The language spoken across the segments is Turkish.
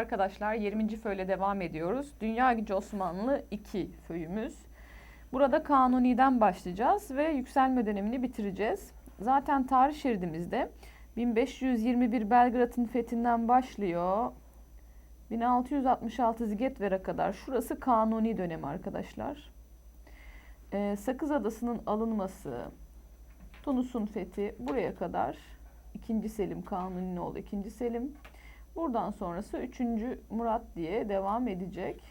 arkadaşlar. 20. föyle devam ediyoruz. Dünya Gücü Osmanlı 2 föyümüz. Burada Kanuni'den başlayacağız ve yükselme dönemini bitireceğiz. Zaten tarih şeridimizde 1521 Belgrad'ın fethinden başlıyor. 1666 Zigetver'e kadar. Şurası Kanuni dönemi arkadaşlar. Ee, Sakız Adası'nın alınması, Tunus'un fethi buraya kadar. 2. Selim Kanuni'nin oğlu 2. Selim. Buradan sonrası 3. Murat diye devam edecek.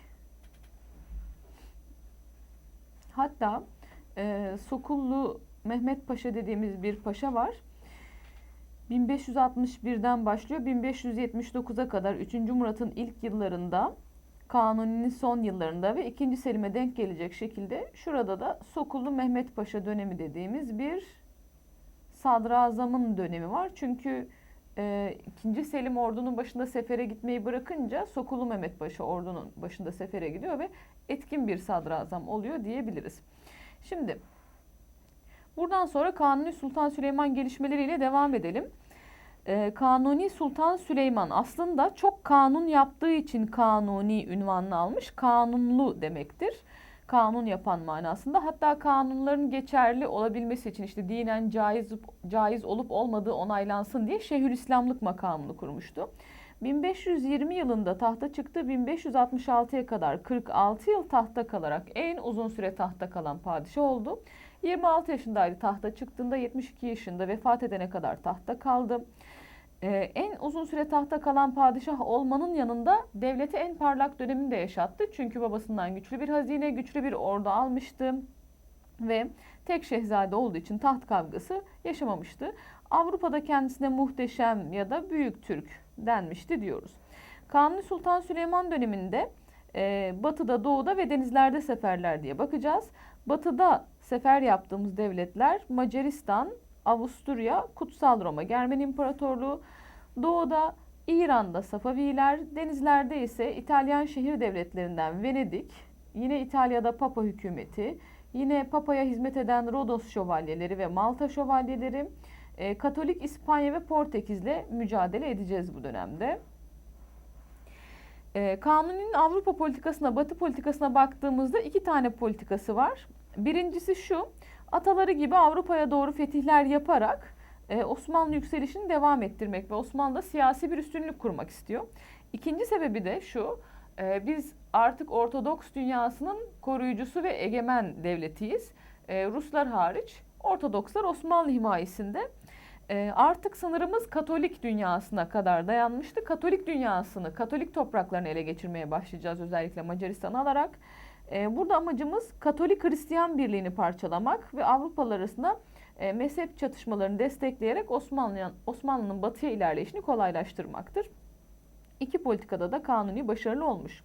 Hatta e, Sokullu Mehmet Paşa dediğimiz bir paşa var. 1561'den başlıyor 1579'a kadar 3. Murat'ın ilk yıllarında Kanuni'nin son yıllarında ve 2. Selim'e denk gelecek şekilde şurada da Sokullu Mehmet Paşa dönemi dediğimiz bir sadrazamın dönemi var. Çünkü e, 2. Selim ordunun başında sefere gitmeyi bırakınca Sokullu Mehmet Paşa ordunun başında sefere gidiyor ve etkin bir sadrazam oluyor diyebiliriz. Şimdi buradan sonra Kanuni Sultan Süleyman gelişmeleriyle devam edelim. Ee, Kanuni Sultan Süleyman aslında çok kanun yaptığı için Kanuni ünvanını almış. Kanunlu demektir. Kanun yapan manasında. Hatta kanunların geçerli olabilmesi için işte dinen caiz caiz olup olmadığı onaylansın diye Şeyhülislamlık makamını kurmuştu. 1520 yılında tahta çıktı. 1566'ya kadar 46 yıl tahta kalarak en uzun süre tahta kalan padişah oldu. 26 yaşındaydı tahta çıktığında 72 yaşında vefat edene kadar tahta kaldı. Ee, en uzun süre tahta kalan padişah olmanın yanında devleti en parlak döneminde yaşattı. Çünkü babasından güçlü bir hazine, güçlü bir ordu almıştı ve tek şehzade olduğu için taht kavgası yaşamamıştı. Avrupa'da kendisine muhteşem ya da büyük Türk denmişti diyoruz. Kanuni Sultan Süleyman döneminde e, batıda, doğuda ve denizlerde seferler diye bakacağız. Batıda sefer yaptığımız devletler Macaristan, Avusturya, Kutsal Roma, Germen İmparatorluğu, doğuda İran'da Safaviler, denizlerde ise İtalyan şehir devletlerinden Venedik, yine İtalya'da Papa hükümeti, yine Papa'ya hizmet eden Rodos şövalyeleri ve Malta şövalyeleri, e, Katolik İspanya ve Portekiz'le mücadele edeceğiz bu dönemde. E, Kanuni'nin Avrupa politikasına, Batı politikasına baktığımızda iki tane politikası var. Birincisi şu, ataları gibi Avrupa'ya doğru fetihler yaparak e, Osmanlı yükselişini devam ettirmek ve Osmanlı'da siyasi bir üstünlük kurmak istiyor. İkinci sebebi de şu, e, biz artık Ortodoks dünyasının koruyucusu ve egemen devletiyiz. E, Ruslar hariç Ortodokslar Osmanlı himayesinde. E, artık sınırımız Katolik dünyasına kadar dayanmıştı. Katolik dünyasını, Katolik topraklarını ele geçirmeye başlayacağız özellikle Macaristan alarak. E, burada amacımız Katolik Hristiyan birliğini parçalamak ve Avrupalılar arasında e, mezhep çatışmalarını destekleyerek Osmanlı'nın Osmanlı'nın batıya ilerleyişini kolaylaştırmaktır. İki politikada da kanuni başarılı olmuş.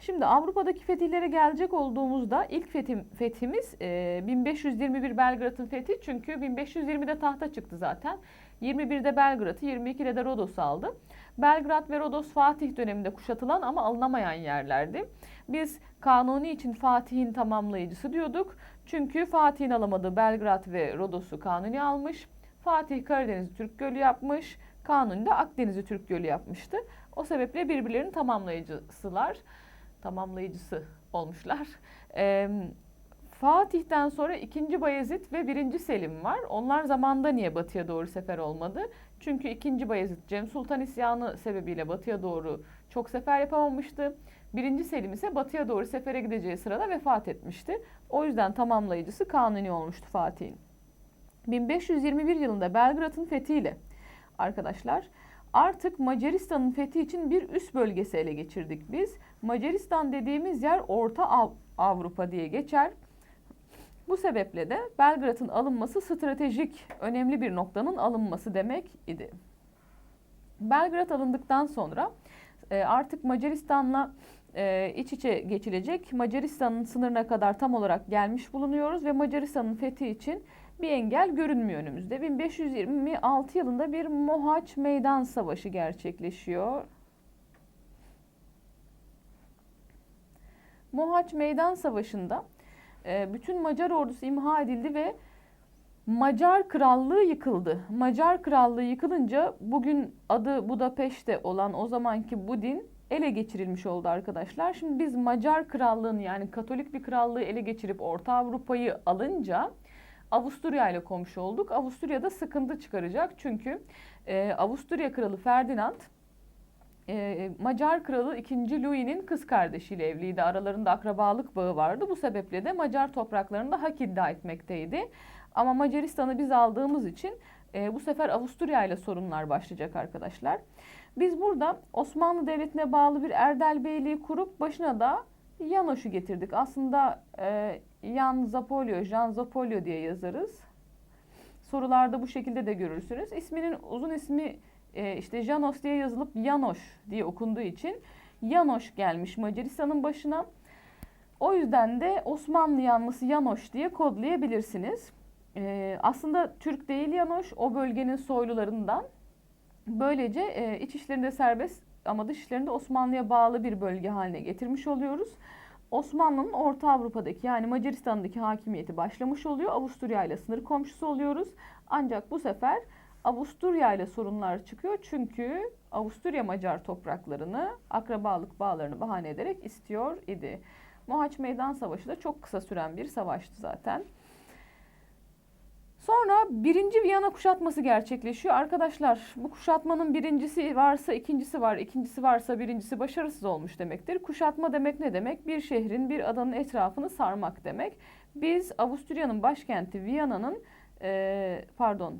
Şimdi Avrupa'daki fetihlere gelecek olduğumuzda ilk fethim, fethimiz e, 1521 Belgrad'ın fethi. Çünkü 1520'de tahta çıktı zaten. 21'de Belgrad'ı, 22'de de Rodos'u aldı. Belgrad ve Rodos Fatih döneminde kuşatılan ama alınamayan yerlerdi. Biz Kanuni için Fatih'in tamamlayıcısı diyorduk. Çünkü Fatih'in alamadığı Belgrad ve Rodos'u Kanuni almış. Fatih Karadeniz'i Türk Gölü yapmış. Kanuni de Akdeniz'i Türk Gölü yapmıştı. O sebeple birbirlerinin tamamlayıcısılar. Tamamlayıcısı olmuşlar. Ee, Fatih'ten sonra 2. Bayezid ve 1. Selim var. Onlar zamanda niye batıya doğru sefer olmadı? Çünkü 2. Bayezid Cem Sultan isyanı sebebiyle batıya doğru çok sefer yapamamıştı. 1. Selim ise batıya doğru sefere gideceği sırada vefat etmişti. O yüzden tamamlayıcısı Kanuni olmuştu Fatih'in. 1521 yılında Belgrad'ın fethiyle arkadaşlar artık Macaristan'ın fethi için bir üst bölgesi ele geçirdik biz. Macaristan dediğimiz yer Orta Av Avrupa diye geçer. Bu sebeple de Belgrad'ın alınması stratejik önemli bir noktanın alınması demek idi. Belgrad alındıktan sonra e, artık Macaristan'la e, iç içe geçilecek. Macaristan'ın sınırına kadar tam olarak gelmiş bulunuyoruz ve Macaristan'ın fethi için bir engel görünmüyor önümüzde. 1526 yılında bir Mohaç Meydan Savaşı gerçekleşiyor. Mohaç Meydan Savaşı'nda e, bütün Macar ordusu imha edildi ve Macar Krallığı yıkıldı. Macar Krallığı yıkılınca bugün adı Budapeşte olan o zamanki Budin ele geçirilmiş oldu arkadaşlar. Şimdi biz Macar krallığını yani Katolik bir krallığı ele geçirip Orta Avrupa'yı alınca Avusturya ile komşu olduk. Avusturya'da sıkıntı çıkaracak çünkü e, Avusturya kralı Ferdinand e, Macar kralı 2. Louis'nin kız kardeşiyle evliydi. Aralarında akrabalık bağı vardı. Bu sebeple de Macar topraklarında hak iddia etmekteydi. Ama Macaristan'ı biz aldığımız için e, bu sefer Avusturya ile sorunlar başlayacak arkadaşlar. Biz burada Osmanlı Devleti'ne bağlı bir Erdel Beyliği kurup başına da Yanoş'u getirdik. Aslında e, Jan Zapolio, Jan Zapolio diye yazarız. Sorularda bu şekilde de görürsünüz. İsminin uzun ismi e, işte Janos diye yazılıp Yanoş diye okunduğu için Yanoş gelmiş Macaristan'ın başına. O yüzden de Osmanlı yanlısı Yanoş diye kodlayabilirsiniz. E, aslında Türk değil Yanoş, o bölgenin soylularından. Böylece e, iç işlerinde serbest ama dış işlerinde Osmanlı'ya bağlı bir bölge haline getirmiş oluyoruz. Osmanlı'nın Orta Avrupa'daki yani Macaristan'daki hakimiyeti başlamış oluyor. Avusturya ile sınır komşusu oluyoruz. Ancak bu sefer Avusturya ile sorunlar çıkıyor. Çünkü Avusturya Macar topraklarını akrabalık bağlarını bahane ederek istiyor idi. Mohaç Meydan Savaşı da çok kısa süren bir savaştı zaten. Sonra birinci Viyana kuşatması gerçekleşiyor. Arkadaşlar bu kuşatmanın birincisi varsa ikincisi var, ikincisi varsa birincisi başarısız olmuş demektir. Kuşatma demek ne demek? Bir şehrin, bir adanın etrafını sarmak demek. Biz Avusturya'nın başkenti Viyana'nın, e, pardon,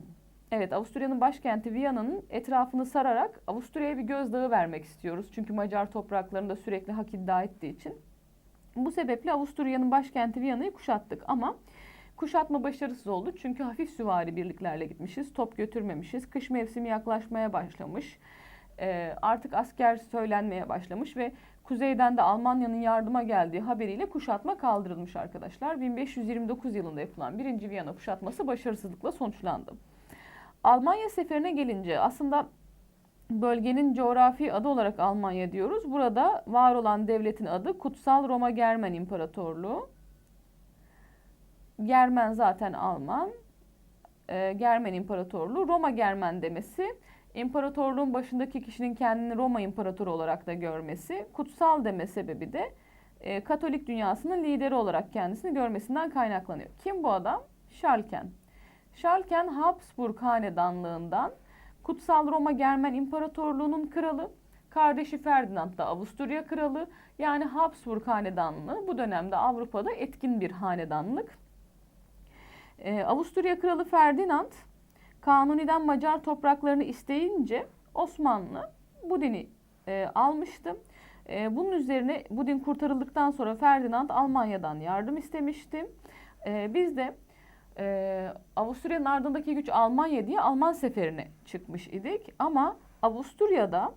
evet Avusturya'nın başkenti Viyana'nın etrafını sararak Avusturya'ya bir gözdağı vermek istiyoruz. Çünkü Macar topraklarında sürekli hak iddia ettiği için. Bu sebeple Avusturya'nın başkenti Viyana'yı kuşattık ama... Kuşatma başarısız oldu çünkü hafif süvari birliklerle gitmişiz. Top götürmemişiz. Kış mevsimi yaklaşmaya başlamış. Ee, artık asker söylenmeye başlamış ve kuzeyden de Almanya'nın yardıma geldiği haberiyle kuşatma kaldırılmış arkadaşlar. 1529 yılında yapılan 1. Viyana kuşatması başarısızlıkla sonuçlandı. Almanya seferine gelince aslında bölgenin coğrafi adı olarak Almanya diyoruz. Burada var olan devletin adı Kutsal Roma Germen İmparatorluğu. Germen zaten Alman. E, Germen İmparatorluğu. Roma Germen demesi imparatorluğun başındaki kişinin kendini Roma İmparatoru olarak da görmesi. Kutsal deme sebebi de e, Katolik dünyasının lideri olarak kendisini görmesinden kaynaklanıyor. Kim bu adam? Schalken. Schalken Habsburg hanedanlığından Kutsal Roma Germen İmparatorluğu'nun kralı. Kardeşi Ferdinand da Avusturya kralı. Yani Habsburg hanedanlığı bu dönemde Avrupa'da etkin bir hanedanlık. Ee, Avusturya Kralı Ferdinand Kanuni'den Macar topraklarını isteyince Osmanlı bu dini e, almıştı. E, bunun üzerine bu din kurtarıldıktan sonra Ferdinand Almanya'dan yardım istemişti. E, biz de e, Avusturya'nın ardındaki güç Almanya diye Alman seferine çıkmış idik. Ama Avusturya'da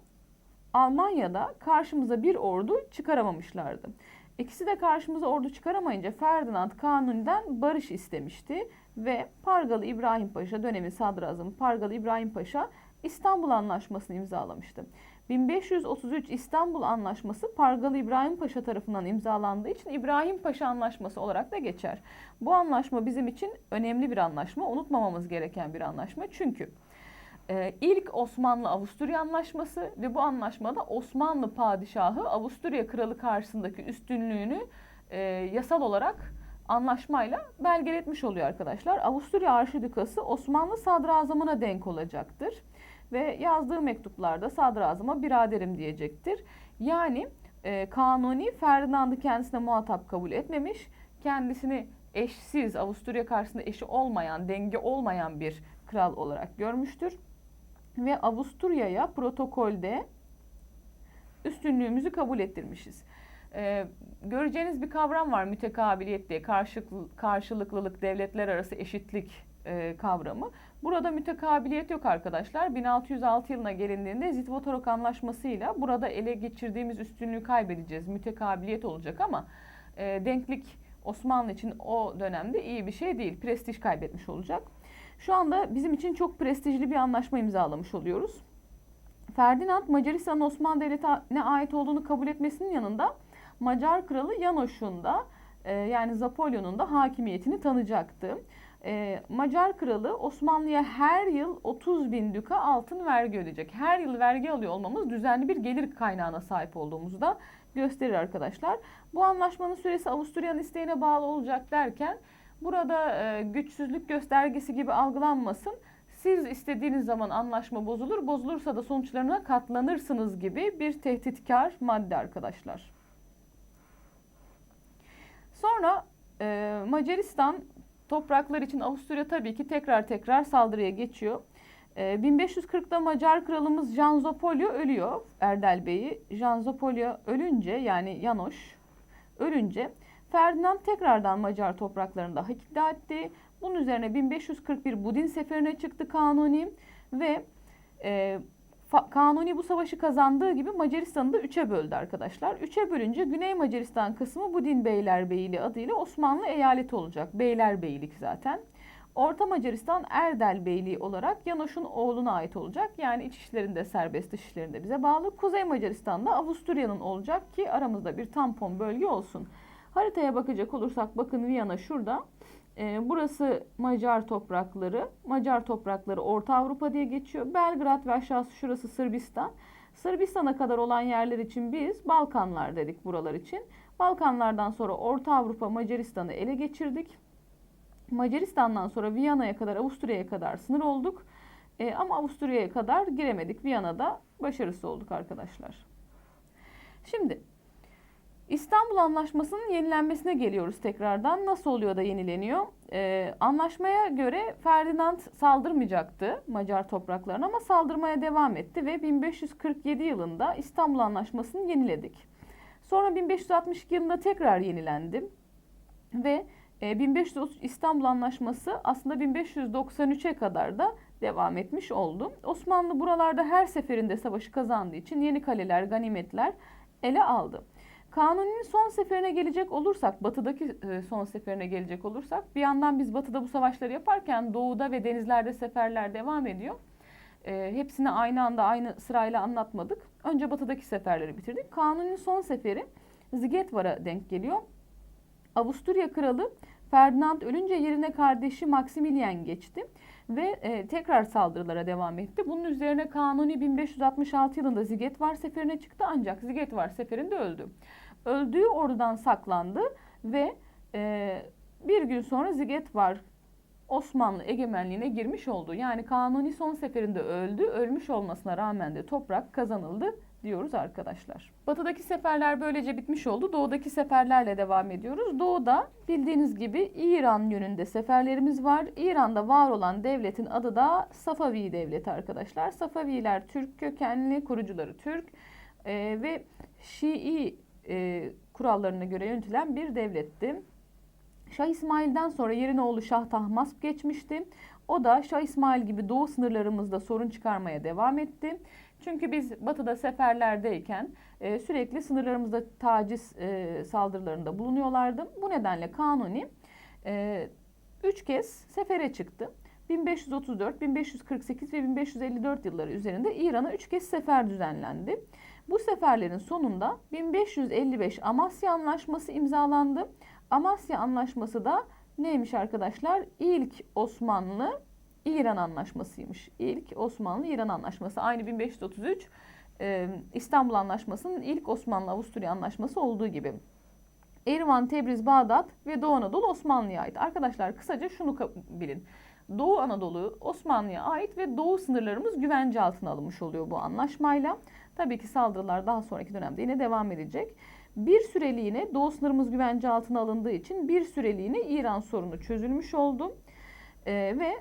Almanya'da karşımıza bir ordu çıkaramamışlardı. İkisi de karşımıza ordu çıkaramayınca Ferdinand Kanuni'den barış istemişti ve Pargalı İbrahim Paşa dönemin sadrazamı Pargalı İbrahim Paşa İstanbul Anlaşması'nı imzalamıştı. 1533 İstanbul Anlaşması Pargalı İbrahim Paşa tarafından imzalandığı için İbrahim Paşa Anlaşması olarak da geçer. Bu anlaşma bizim için önemli bir anlaşma, unutmamamız gereken bir anlaşma. Çünkü e, ilk Osmanlı-Avusturya Anlaşması ve bu anlaşmada Osmanlı padişahı Avusturya kralı karşısındaki üstünlüğünü e, yasal olarak anlaşmayla belgeletmiş oluyor arkadaşlar. Avusturya Arşidükası Osmanlı sadrazamına denk olacaktır. Ve yazdığı mektuplarda sadrazama biraderim diyecektir. Yani e, Kanuni Ferdinand'ı kendisine muhatap kabul etmemiş. Kendisini eşsiz, Avusturya karşısında eşi olmayan, denge olmayan bir kral olarak görmüştür. Ve Avusturya'ya protokolde üstünlüğümüzü kabul ettirmişiz. Ee, göreceğiniz bir kavram var mütekabiliyet diye karşılık, karşılıklılık, devletler arası eşitlik e, kavramı. Burada mütekabiliyet yok arkadaşlar. 1606 yılına gelindiğinde Zitvatorok Anlaşması'yla burada ele geçirdiğimiz üstünlüğü kaybedeceğiz. Mütekabiliyet olacak ama e, denklik Osmanlı için o dönemde iyi bir şey değil. Prestij kaybetmiş olacak. Şu anda bizim için çok prestijli bir anlaşma imzalamış oluyoruz. Ferdinand Macaristan'ın Osmanlı Devleti'ne ait olduğunu kabul etmesinin yanında Macar kralı Yanoş'un da e, yani Zapolyon'un da hakimiyetini tanıyacaktı. E, Macar kralı Osmanlı'ya her yıl 30 bin düka altın vergi ödeyecek. Her yıl vergi alıyor olmamız düzenli bir gelir kaynağına sahip olduğumuzu da gösterir arkadaşlar. Bu anlaşmanın süresi Avusturya'nın isteğine bağlı olacak derken burada e, güçsüzlük göstergesi gibi algılanmasın. Siz istediğiniz zaman anlaşma bozulur, bozulursa da sonuçlarına katlanırsınız gibi bir tehditkar madde arkadaşlar. Sonra e, Macaristan topraklar için Avusturya tabii ki tekrar tekrar saldırıya geçiyor. E, 1540'da Macar kralımız Jan Zopolio ölüyor Erdel Bey'i. Jan Zopolio ölünce yani Yanoş ölünce Ferdinand tekrardan Macar topraklarında hak iddia etti. Bunun üzerine 1541 Budin seferine çıktı Kanuni ve e, Kanuni bu savaşı kazandığı gibi Macaristan'ı da üçe böldü arkadaşlar. Üçe bölünce Güney Macaristan kısmı Budin Beylerbeyliği adıyla Osmanlı eyaleti olacak. Beylerbeylik zaten. Orta Macaristan Erdel Beyliği olarak Yanoş'un oğluna ait olacak. Yani iç işlerinde serbest, dış işlerinde bize bağlı. Kuzey Macaristan'da Avusturya'nın olacak ki aramızda bir tampon bölge olsun. Haritaya bakacak olursak bakın Viyana şurada. Ee, burası Macar toprakları. Macar toprakları Orta Avrupa diye geçiyor. Belgrad ve aşağısı şurası Sırbistan. Sırbistan'a kadar olan yerler için biz Balkanlar dedik buralar için. Balkanlardan sonra Orta Avrupa Macaristan'ı ele geçirdik. Macaristan'dan sonra Viyana'ya kadar Avusturya'ya kadar sınır olduk. Ee, ama Avusturya'ya kadar giremedik. Viyana'da başarısız olduk arkadaşlar. Şimdi İstanbul Anlaşması'nın yenilenmesine geliyoruz tekrardan. Nasıl oluyor da yenileniyor? Ee, anlaşmaya göre Ferdinand saldırmayacaktı Macar topraklarına ama saldırmaya devam etti ve 1547 yılında İstanbul Anlaşması'nı yeniledik. Sonra 1562 yılında tekrar yenilendi ve e, 1530 İstanbul Anlaşması aslında 1593'e kadar da devam etmiş oldu. Osmanlı buralarda her seferinde savaşı kazandığı için yeni kaleler, ganimetler ele aldı. Kanuni'nin son seferine gelecek olursak, batıdaki e, son seferine gelecek olursak, bir yandan biz batıda bu savaşları yaparken doğuda ve denizlerde seferler devam ediyor. E, hepsini aynı anda aynı sırayla anlatmadık. Önce batıdaki seferleri bitirdik. Kanuni'nin son seferi Zigetvar'a denk geliyor. Avusturya kralı Ferdinand ölünce yerine kardeşi Maximilian geçti ve e, tekrar saldırılara devam etti. Bunun üzerine Kanuni 1566 yılında Zigetvar seferine çıktı ancak Zigetvar seferinde öldü. Öldüğü ordudan saklandı ve e, bir gün sonra Zigetvar Osmanlı egemenliğine girmiş oldu. Yani Kanuni son seferinde öldü. Ölmüş olmasına rağmen de toprak kazanıldı diyoruz arkadaşlar. Batıdaki seferler böylece bitmiş oldu. Doğudaki seferlerle devam ediyoruz. Doğuda bildiğiniz gibi İran yönünde seferlerimiz var. İran'da var olan devletin adı da Safavi Devleti arkadaşlar. Safaviler Türk kökenli, kurucuları Türk e, ve Şii e, kurallarına göre yönetilen bir devletti. Şah İsmail'den sonra yerine oğlu Şah Tahmasp geçmişti. O da Şah İsmail gibi doğu sınırlarımızda sorun çıkarmaya devam etti. Çünkü biz batıda seferlerdeyken e, sürekli sınırlarımızda taciz e, saldırılarında bulunuyorlardı. Bu nedenle Kanuni e, üç kez sefere çıktı. 1534, 1548 ve 1554 yılları üzerinde İran'a üç kez sefer düzenlendi. Bu seferlerin sonunda 1555 Amasya Anlaşması imzalandı. Amasya Anlaşması da neymiş arkadaşlar? İlk Osmanlı İran Anlaşması'ymış. İlk Osmanlı-İran Anlaşması. Aynı 1533 e, İstanbul Anlaşması'nın ilk Osmanlı-Avusturya Anlaşması olduğu gibi. Erivan, Tebriz, Bağdat ve Doğu Anadolu Osmanlı'ya ait. Arkadaşlar kısaca şunu bilin. Doğu Anadolu Osmanlı'ya ait ve doğu sınırlarımız güvence altına alınmış oluyor bu anlaşmayla. Tabii ki saldırılar daha sonraki dönemde yine devam edecek. Bir süreliğine doğu sınırımız güvence altına alındığı için bir süreliğine İran sorunu çözülmüş oldu. Ee, ve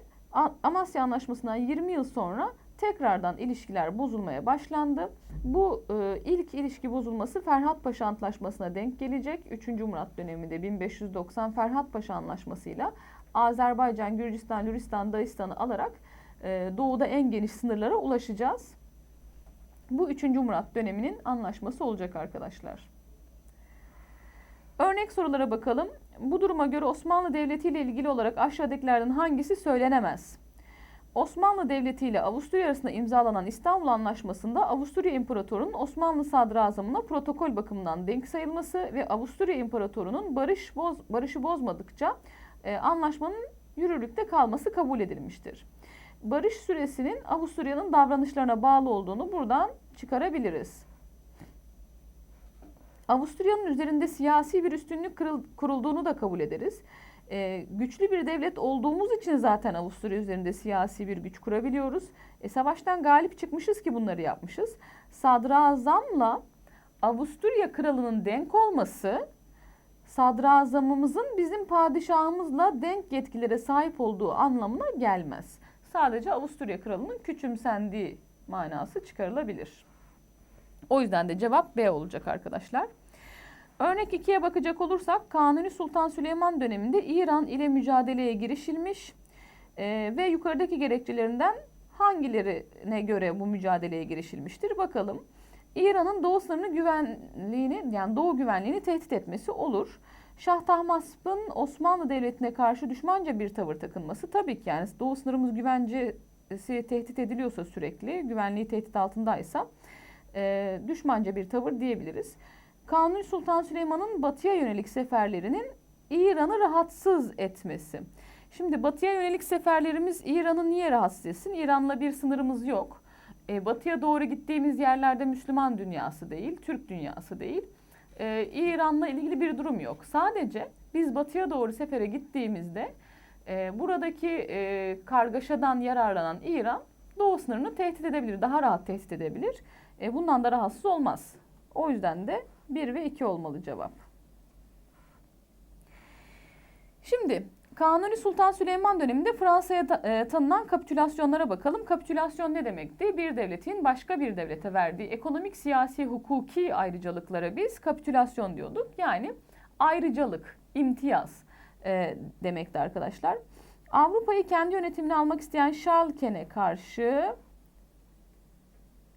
Amasya Anlaşması'ndan 20 yıl sonra tekrardan ilişkiler bozulmaya başlandı. Bu e, ilk ilişki bozulması Ferhat Paşa Antlaşması'na denk gelecek. 3. Murat döneminde 1590 Ferhat Paşa Antlaşması'yla Azerbaycan, Gürcistan, Lüristan, Dağistan'ı alarak e, doğuda en geniş sınırlara ulaşacağız. Bu 3. Murat döneminin anlaşması olacak arkadaşlar. Örnek sorulara bakalım. Bu duruma göre Osmanlı Devleti ile ilgili olarak aşağıdakilerden hangisi söylenemez? Osmanlı Devleti ile Avusturya arasında imzalanan İstanbul Anlaşması'nda Avusturya İmparatoru'nun Osmanlı Sadrazamı'na protokol bakımından denk sayılması ve Avusturya İmparatoru'nun barış boz, barışı bozmadıkça e, anlaşmanın yürürlükte kalması kabul edilmiştir. Barış süresinin Avusturya'nın davranışlarına bağlı olduğunu buradan çıkarabiliriz. Avusturya'nın üzerinde siyasi bir üstünlük kırıl- kurulduğunu da kabul ederiz. Ee, güçlü bir devlet olduğumuz için zaten Avusturya üzerinde siyasi bir güç kurabiliyoruz. E, savaştan galip çıkmışız ki bunları yapmışız. Sadrazamla Avusturya kralının denk olması sadrazamımızın bizim padişahımızla denk yetkilere sahip olduğu anlamına gelmez. Sadece Avusturya kralının küçümsendiği manası çıkarılabilir. O yüzden de cevap B olacak arkadaşlar. Örnek 2'ye bakacak olursak Kanuni Sultan Süleyman döneminde İran ile mücadeleye girişilmiş e, ve yukarıdaki gerekçelerinden hangilerine göre bu mücadeleye girişilmiştir bakalım. İran'ın doğu sınırını güvenliğini yani doğu güvenliğini tehdit etmesi olur. Şah Tahmasp'ın Osmanlı Devleti'ne karşı düşmanca bir tavır takınması tabii ki yani doğu sınırımız güvencesi tehdit ediliyorsa sürekli güvenliği tehdit altındaysa e, düşmanca bir tavır diyebiliriz. Kanuni Sultan Süleyman'ın batıya yönelik seferlerinin İran'ı rahatsız etmesi. Şimdi batıya yönelik seferlerimiz İran'ı niye rahatsız etsin? İran'la bir sınırımız yok. E, batıya doğru gittiğimiz yerlerde Müslüman dünyası değil, Türk dünyası değil. E, İran'la ilgili bir durum yok. Sadece biz batıya doğru sefere gittiğimizde e, buradaki e, kargaşadan yararlanan İran doğu sınırını tehdit edebilir, daha rahat tehdit edebilir. E, bundan da rahatsız olmaz. O yüzden de 1 ve 2 olmalı cevap. Şimdi Kanuni Sultan Süleyman döneminde Fransa'ya ta- e, tanınan kapitülasyonlara bakalım. Kapitülasyon ne demekti? Bir devletin başka bir devlete verdiği ekonomik, siyasi, hukuki ayrıcalıklara biz kapitülasyon diyorduk. Yani ayrıcalık, imtiyaz e, demekti arkadaşlar. Avrupa'yı kendi yönetimine almak isteyen Schalken'e karşı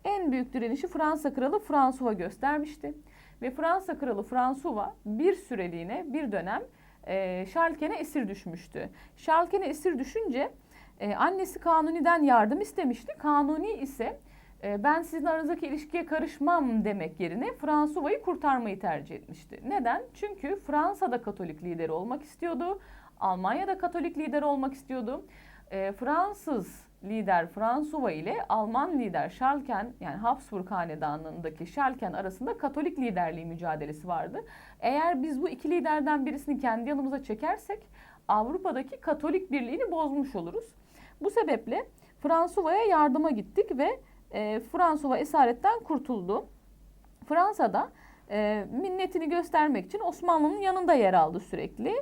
en büyük direnişi Fransa kralı François göstermişti. Ve Fransa kralı François bir süreliğine bir dönem e, Schalken'e esir düşmüştü. Schalken'e esir düşünce e, annesi Kanuni'den yardım istemişti. Kanuni ise e, ben sizin aranızdaki ilişkiye karışmam demek yerine François'ı kurtarmayı tercih etmişti. Neden? Çünkü Fransa'da Katolik lideri olmak istiyordu. Almanya'da Katolik lideri olmak istiyordu. E, Fransız lider François ile Alman lider Schalken yani Habsburg hanedanındaki Schalken arasında Katolik liderliği mücadelesi vardı. Eğer biz bu iki liderden birisini kendi yanımıza çekersek Avrupa'daki Katolik birliğini bozmuş oluruz. Bu sebeple François'a yardıma gittik ve e, François esaretten kurtuldu. Fransa'da e, minnetini göstermek için Osmanlı'nın yanında yer aldı sürekli.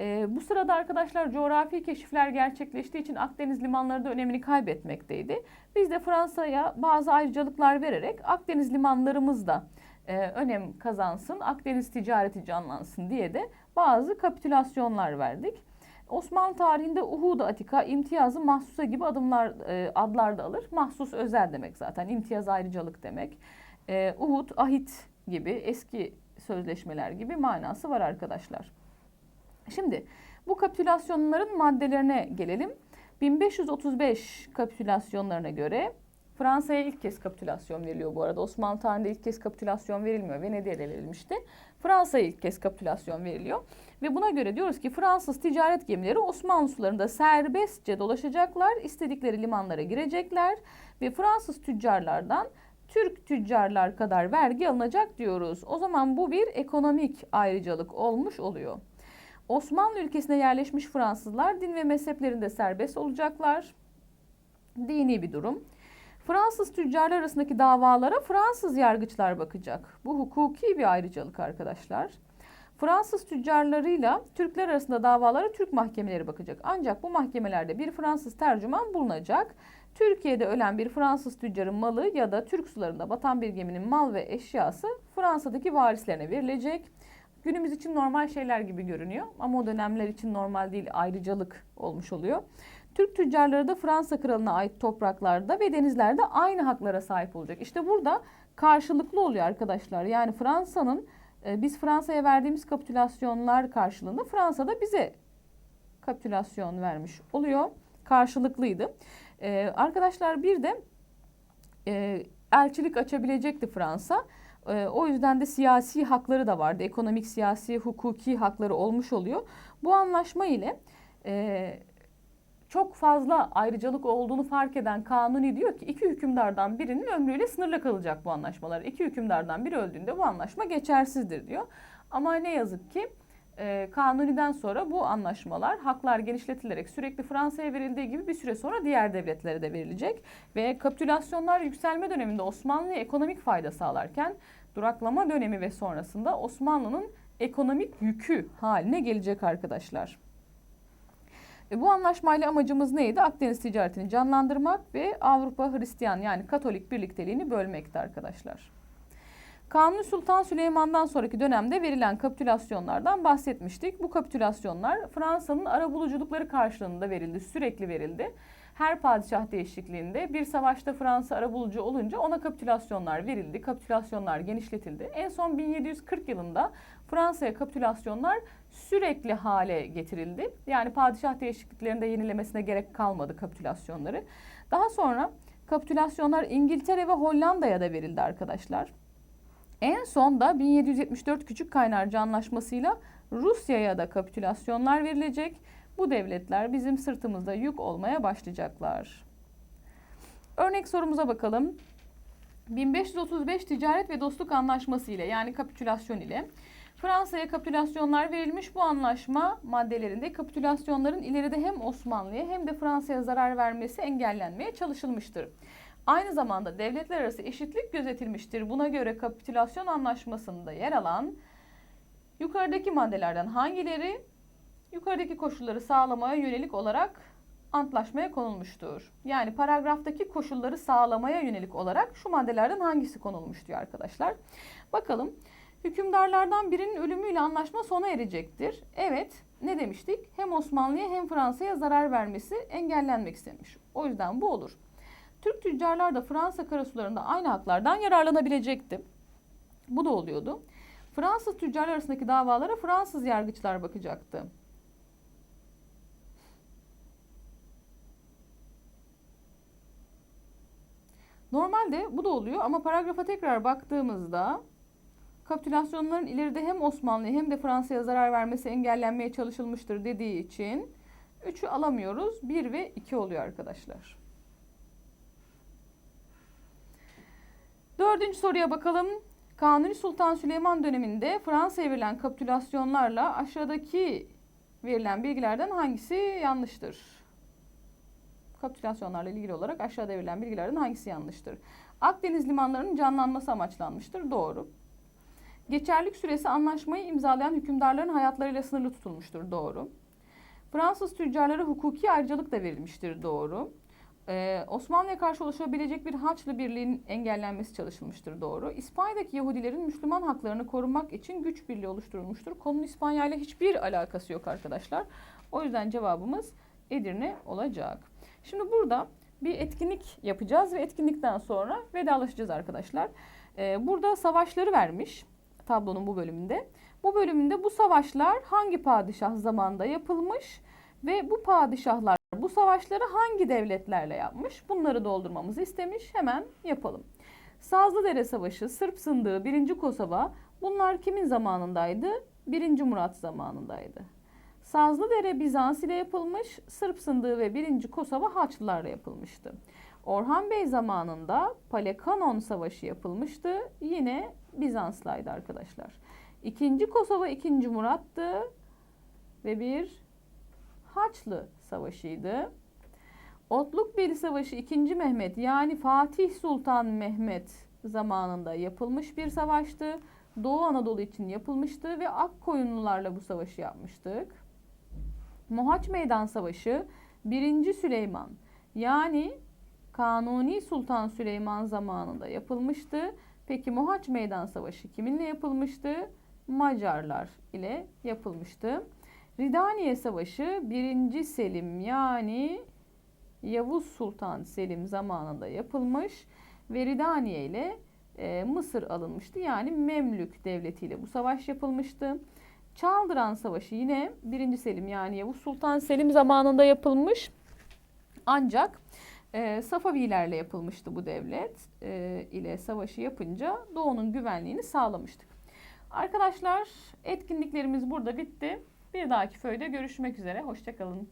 E, bu sırada arkadaşlar coğrafi keşifler gerçekleştiği için Akdeniz limanları da önemini kaybetmekteydi. Biz de Fransa'ya bazı ayrıcalıklar vererek Akdeniz limanlarımız da e, önem kazansın, Akdeniz ticareti canlansın diye de bazı kapitülasyonlar verdik. Osmanlı tarihinde Uhud Atika, imtiyazı mahsusa gibi adımlar e, adlar da alır. Mahsus özel demek zaten. İmtiyaz ayrıcalık demek. E, Uhud, ahit gibi eski sözleşmeler gibi manası var arkadaşlar. Şimdi bu kapitülasyonların maddelerine gelelim. 1535 kapitülasyonlarına göre Fransa'ya ilk kez kapitülasyon veriliyor bu arada. Osmanlı tarihinde ilk kez kapitülasyon verilmiyor. Venedik'e verilmişti. Fransa'ya ilk kez kapitülasyon veriliyor. Ve buna göre diyoruz ki Fransız ticaret gemileri Osmanlı sularında serbestçe dolaşacaklar, istedikleri limanlara girecekler ve Fransız tüccarlardan Türk tüccarlar kadar vergi alınacak diyoruz. O zaman bu bir ekonomik ayrıcalık olmuş oluyor. Osmanlı ülkesine yerleşmiş Fransızlar din ve mezheplerinde serbest olacaklar. Dini bir durum. Fransız tüccarlar arasındaki davalara Fransız yargıçlar bakacak. Bu hukuki bir ayrıcalık arkadaşlar. Fransız tüccarlarıyla Türkler arasında davalara Türk mahkemeleri bakacak. Ancak bu mahkemelerde bir Fransız tercüman bulunacak. Türkiye'de ölen bir Fransız tüccarın malı ya da Türk sularında batan bir geminin mal ve eşyası Fransa'daki varislerine verilecek. Günümüz için normal şeyler gibi görünüyor ama o dönemler için normal değil ayrıcalık olmuş oluyor. Türk tüccarları da Fransa kralına ait topraklarda ve denizlerde aynı haklara sahip olacak. İşte burada karşılıklı oluyor arkadaşlar. Yani Fransa'nın e, biz Fransa'ya verdiğimiz kapitülasyonlar karşılığında Fransa da bize kapitülasyon vermiş oluyor. Karşılıklıydı. Ee, arkadaşlar bir de e, elçilik açabilecekti Fransa. E, o yüzden de siyasi hakları da vardı. Ekonomik, siyasi, hukuki hakları olmuş oluyor. Bu anlaşma ile e, çok fazla ayrıcalık olduğunu fark eden Kanuni diyor ki iki hükümdardan birinin ömrüyle sınırlı kalacak bu anlaşmalar. İki hükümdardan biri öldüğünde bu anlaşma geçersizdir diyor. Ama ne yazık ki e, Kanuni'den sonra bu anlaşmalar haklar genişletilerek sürekli Fransa'ya verildiği gibi bir süre sonra diğer devletlere de verilecek. Ve kapitülasyonlar yükselme döneminde Osmanlı'ya ekonomik fayda sağlarken duraklama dönemi ve sonrasında Osmanlı'nın ekonomik yükü haline gelecek arkadaşlar. E, bu anlaşmayla amacımız neydi? Akdeniz ticaretini canlandırmak ve Avrupa Hristiyan yani Katolik birlikteliğini bölmekti arkadaşlar. Kanuni Sultan Süleyman'dan sonraki dönemde verilen kapitülasyonlardan bahsetmiştik. Bu kapitülasyonlar Fransa'nın arabuluculukları karşılığında verildi, sürekli verildi. Her padişah değişikliğinde bir savaşta Fransa arabulucu olunca ona kapitülasyonlar verildi, kapitülasyonlar genişletildi. En son 1740 yılında Fransa'ya kapitülasyonlar sürekli hale getirildi. Yani padişah değişikliklerinde yenilemesine gerek kalmadı kapitülasyonları. Daha sonra kapitülasyonlar İngiltere ve Hollanda'ya da verildi arkadaşlar. En son da 1774 Küçük Kaynarca Anlaşması'yla Rusya'ya da kapitülasyonlar verilecek. Bu devletler bizim sırtımızda yük olmaya başlayacaklar. Örnek sorumuza bakalım. 1535 Ticaret ve Dostluk Anlaşması ile yani kapitülasyon ile Fransa'ya kapitülasyonlar verilmiş bu anlaşma maddelerinde kapitülasyonların ileride hem Osmanlı'ya hem de Fransa'ya zarar vermesi engellenmeye çalışılmıştır. Aynı zamanda devletler arası eşitlik gözetilmiştir. Buna göre kapitülasyon anlaşmasında yer alan yukarıdaki maddelerden hangileri yukarıdaki koşulları sağlamaya yönelik olarak antlaşmaya konulmuştur? Yani paragraftaki koşulları sağlamaya yönelik olarak şu maddelerden hangisi konulmuş diyor arkadaşlar. Bakalım. Hükümdarlardan birinin ölümüyle anlaşma sona erecektir. Evet, ne demiştik? Hem Osmanlı'ya hem Fransa'ya zarar vermesi engellenmek istemiş. O yüzden bu olur. Türk tüccarlar da Fransa karasularında aynı haklardan yararlanabilecekti. Bu da oluyordu. Fransız tüccarlar arasındaki davalara Fransız yargıçlar bakacaktı. Normalde bu da oluyor ama paragrafa tekrar baktığımızda kapitülasyonların ileride hem Osmanlı'ya hem de Fransa'ya zarar vermesi engellenmeye çalışılmıştır dediği için 3'ü alamıyoruz. 1 ve 2 oluyor arkadaşlar. Dördüncü soruya bakalım. Kanuni Sultan Süleyman döneminde Fransa'ya verilen kapitülasyonlarla aşağıdaki verilen bilgilerden hangisi yanlıştır? Kapitülasyonlarla ilgili olarak aşağıda verilen bilgilerden hangisi yanlıştır? Akdeniz limanlarının canlanması amaçlanmıştır. Doğru. Geçerlik süresi anlaşmayı imzalayan hükümdarların hayatlarıyla sınırlı tutulmuştur. Doğru. Fransız tüccarlara hukuki ayrıcalık da verilmiştir. Doğru. Ee, Osmanlı'ya karşı oluşabilecek bir Haçlı birliğin engellenmesi çalışılmıştır. Doğru. İspanya'daki Yahudilerin Müslüman haklarını korumak için güç birliği oluşturulmuştur. Konunun İspanya ile hiçbir alakası yok arkadaşlar. O yüzden cevabımız Edirne olacak. Şimdi burada bir etkinlik yapacağız ve etkinlikten sonra vedalaşacağız arkadaşlar. Ee, burada savaşları vermiş tablonun bu bölümünde. Bu bölümünde bu savaşlar hangi padişah zamanında yapılmış ve bu padişahlar bu savaşları hangi devletlerle yapmış? Bunları doldurmamızı istemiş. Hemen yapalım. Sazlıdere Savaşı, Sırp Sındığı, 1. Kosova bunlar kimin zamanındaydı? 1. Murat zamanındaydı. Sazlıdere Bizans ile yapılmış, Sırp Sındığı ve 1. Kosova Haçlılarla yapılmıştı. Orhan Bey zamanında Palekanon Savaşı yapılmıştı. Yine Bizans'laydı arkadaşlar. İkinci Kosova 2. Murat'tı ve bir Haçlı Savaşı'ydı. Otlukbeli Savaşı 2. Mehmet yani Fatih Sultan Mehmet zamanında yapılmış bir savaştı. Doğu Anadolu için yapılmıştı ve Akkoyunlularla bu savaşı yapmıştık. Mohaç Meydan Savaşı 1. Süleyman yani Kanuni Sultan Süleyman zamanında yapılmıştı. Peki Mohaç Meydan Savaşı kiminle yapılmıştı? Macarlar ile yapılmıştı. Ridaniye Savaşı 1. Selim yani Yavuz Sultan Selim zamanında yapılmış ve Ridaniye ile e, Mısır alınmıştı. Yani Memlük Devleti ile bu savaş yapılmıştı. Çaldıran Savaşı yine 1. Selim yani Yavuz Sultan Selim zamanında yapılmış. Ancak e, Safavilerle yapılmıştı bu devlet e, ile savaşı yapınca Doğu'nun güvenliğini sağlamıştık. Arkadaşlar etkinliklerimiz burada bitti. Bir dahaki föyde görüşmek üzere. Hoşçakalın.